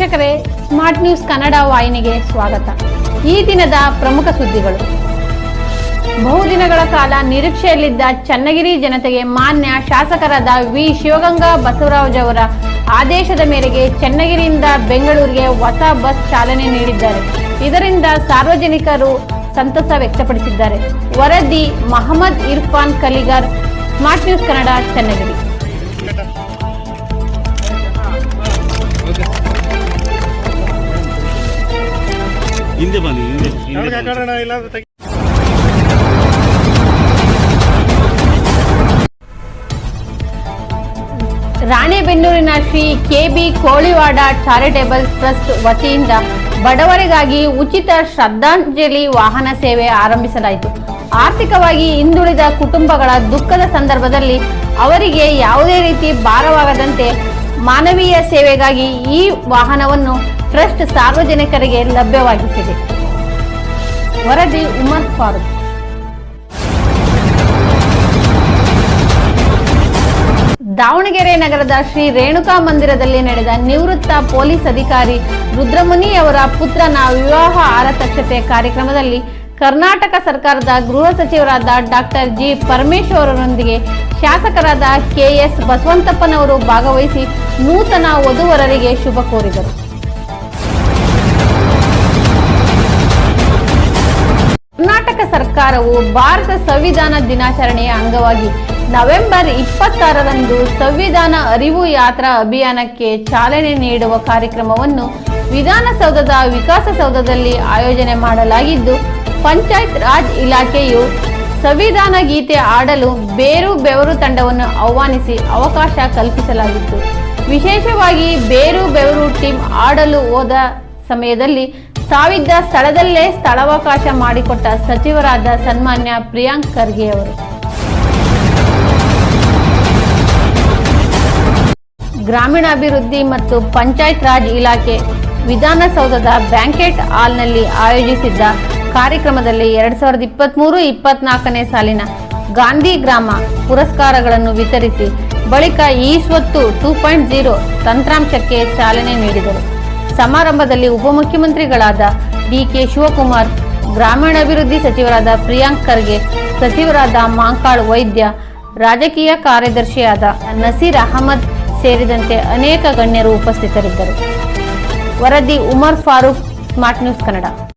Smart news Kannada ವಾಹಿನಿಗೆ ಸ್ವಾಗತ. ಈ ದಿನದ ಪ್ರಮುಖ ಸುದ್ದಿಗಳು. ಬಹುದಿನಗಳ ಕಾಲ ನಿರೀಕ್ಷೆಯಲ್ಲಿದ್ದ ಚನ್ನಗಿರಿ ಜನತೆಗೆ ಮಾನ್ಯ ಶಾಸಕರಾದ ವಿ. ಶಿವಗಂಗಾ ಬಸವರಾಜ್ ಅವರ ಆದೇಶದ ಮೇರೆಗೆ ಚನ್ನಗಿರಿಯಿಂದ ಬೆಂಗಳೂರಿಗೆ ಹೊಸ ಬಸ್ ಚಾಲನೆ ನೀಡಿದ್ದಾರೆ. ಇದರಿಂದ ಸಾರ್ವಜನಿಕರು ಸಂತಸ ವ್ಯಕ್ತಪಡಿಸಿದ್ದಾರೆ. ವರದಿ ಮಹಮ್ಮದ್ ಇರ್ಫಾನ್ ಕಲಿಗಾರ್, ಸ್ಮಾರ್ಟ್ ನ್ಯೂಸ್ ಕನ್ನಡ, ಚನ್ನಗಿರಿ. ಹಿಂದೆ ಬನ್ನಿ ಹಿಂದೆ ರಾಣೆಬೆನ್ನೂರಿನ Shri KB Koliwad charitable trust ವತಿಯಿಂದ ಬಡವರಿಗಾಗಿ ಉಚಿತ ಶ್ರದ್ಧಾಂಜಲಿ ವಾಹನ ಸೇವೆ ಆರಂಭಿಸಲಾಯಿತು. ಆರ್ಥಿಕವಾಗಿ ಹಿಂದುಳಿದ ಕುಟುಂಬಗಳ ದುಃಖದ ಸಂದರ್ಭದಲ್ಲಿ ಅವರಿಗೆ ಯಾವುದೇ ರೀತಿ ಭಾರವಾಗದಂತೆ ಮಾನವೀಯ ಸೇವೆಗಾಗಿ ಈ ವಾಹನವನ್ನು ಟ್ರಸ್ಟ್ ಸಾರ್ವಜನಿಕರಿಗೆ ಲಭ್ಯವಾಗಿಸಿದೆ. ವರದಿ ಉಮರ್ ಫಾರೂಕ್. ದಾವಣಗೆರೆ ನಗರದ ಶ್ರೀ ರೇಣುಕಾ ಮಂದಿರದಲ್ಲಿ ನಡೆದ ನಿವೃತ್ತ ಪೊಲೀಸ್ ಅಧಿಕಾರಿ ರುದ್ರಮುನಿ ಅವರ ಪುತ್ರನ ವಿವಾಹ ಆರತಕ್ಷತೆ ಕಾರ್ಯಕ್ರಮದಲ್ಲಿ ಕರ್ನಾಟಕ ಸರ್ಕಾರದ ಗೃಹ ಸಚಿವರಾದ ಡಾಕ್ಟರ್ ಜಿ ಪರಮೇಶ್ವರರೊಂದಿಗೆ ಶಾಸಕರಾದ ಕೆಎಸ್ ಬಸವಂತಪ್ಪನವರು ಭಾಗವಹಿಸಿ ನೂತನ ವಧುವರರಿಗೆ ಶುಭ ಕೋರಿದರು. ಸರ್ಕಾರವು ಭಾರತ ಸಂವಿಧಾನ ದಿನಾಚರಣೆಯ ಅಂಗವಾಗಿ ನವೆಂಬರ್ ಇಪ್ಪತ್ತಾರರಂದು ಸಂವಿಧಾನ ಅರಿವು ಯಾತ್ರಾ ಅಭಿಯಾನಕ್ಕೆ ಚಾಲನೆ ನೀಡುವ ಕಾರ್ಯಕ್ರಮವನ್ನು ವಿಧಾನಸೌಧದ ವಿಕಾಸಸೌಧದಲ್ಲಿ ಆಯೋಜನೆ ಮಾಡಲಾಗಿದ್ದು, ಪಂಚಾಯತ್ ರಾಜ್ ಇಲಾಖೆಯು ಸಂವಿಧಾನ ಗೀತೆ ಆಡಲು ಬೇರು ಬೆವರು ತಂಡವನ್ನು ಆಹ್ವಾನಿಸಿ ಅವಕಾಶ ಕಲ್ಪಿಸಲಾಗಿತ್ತು. ವಿಶೇಷವಾಗಿ ಬೇರು ಬೆವರು ಟೀಮ್ ಆಡಲು ಹೋದ ಸಮಯದಲ್ಲಿ ತಾವಿದ್ದ ಸ್ಥಳದಲ್ಲೇ ಸ್ಥಳಾವಕಾಶ ಮಾಡಿಕೊಟ್ಟ ಸಚಿವರಾದ ಸನ್ಮಾನ್ಯ ಪ್ರಿಯಾಂಕ್ ಖರ್ಗೆ ಅವರು. ಗ್ರಾಮೀಣಾಭಿವೃದ್ಧಿ ಮತ್ತು ಪಂಚಾಯತ್ ರಾಜ್ ಇಲಾಖೆ ವಿಧಾನಸೌಧದ ಬ್ಯಾಂಕೆಟ್ ಹಾಲ್ನಲ್ಲಿ ಆಯೋಜಿಸಿದ್ದ ಕಾರ್ಯಕ್ರಮದಲ್ಲಿ ಎರಡ್ ಸಾವಿರದ ಇಪ್ಪತ್ತ್ಮೂರು ಇಪ್ಪತ್ನಾಲ್ಕನೇ ಸಾಲಿನ ಗಾಂಧಿ ಗ್ರಾಮ ಪುರಸ್ಕಾರಗಳನ್ನು ವಿತರಿಸಿ ಬಳಿಕ ಈ ಸ್ವತ್ತು ಟೂ ಪಾಯಿಂಟ್ ಜೀರೋ ತಂತ್ರಾಂಶಕ್ಕೆ ಚಾಲನೆ ನೀಡಿದರು. ಸಮಾರಂಭದಲ್ಲಿ ಉಪಮುಖ್ಯಮಂತ್ರಿಗಳಾದ ಡಿಕೆ ಶಿವಕುಮಾರ್ ಗ್ರಾಮೀಣಾಭಿವೃದ್ಧಿ ಸಚಿವರಾದ ಪ್ರಿಯಾಂಕ್ ಖರ್ಗೆ, ಸಚಿವರಾದ ಮಾಂಕಾಳ್ ವೈದ್ಯ, ರಾಜಕೀಯ ಕಾರ್ಯದರ್ಶಿಯಾದ ನಸೀರ್ ಅಹಮದ್ ಸೇರಿದಂತೆ ಅನೇಕ ಗಣ್ಯರು ಉಪಸ್ಥಿತರಿದ್ದರು. ವರದಿ ಉಮರ್ ಫಾರೂಕ್, ಸ್ಮಾರ್ಟ್ ನ್ಯೂಸ್ ಕನ್ನಡ.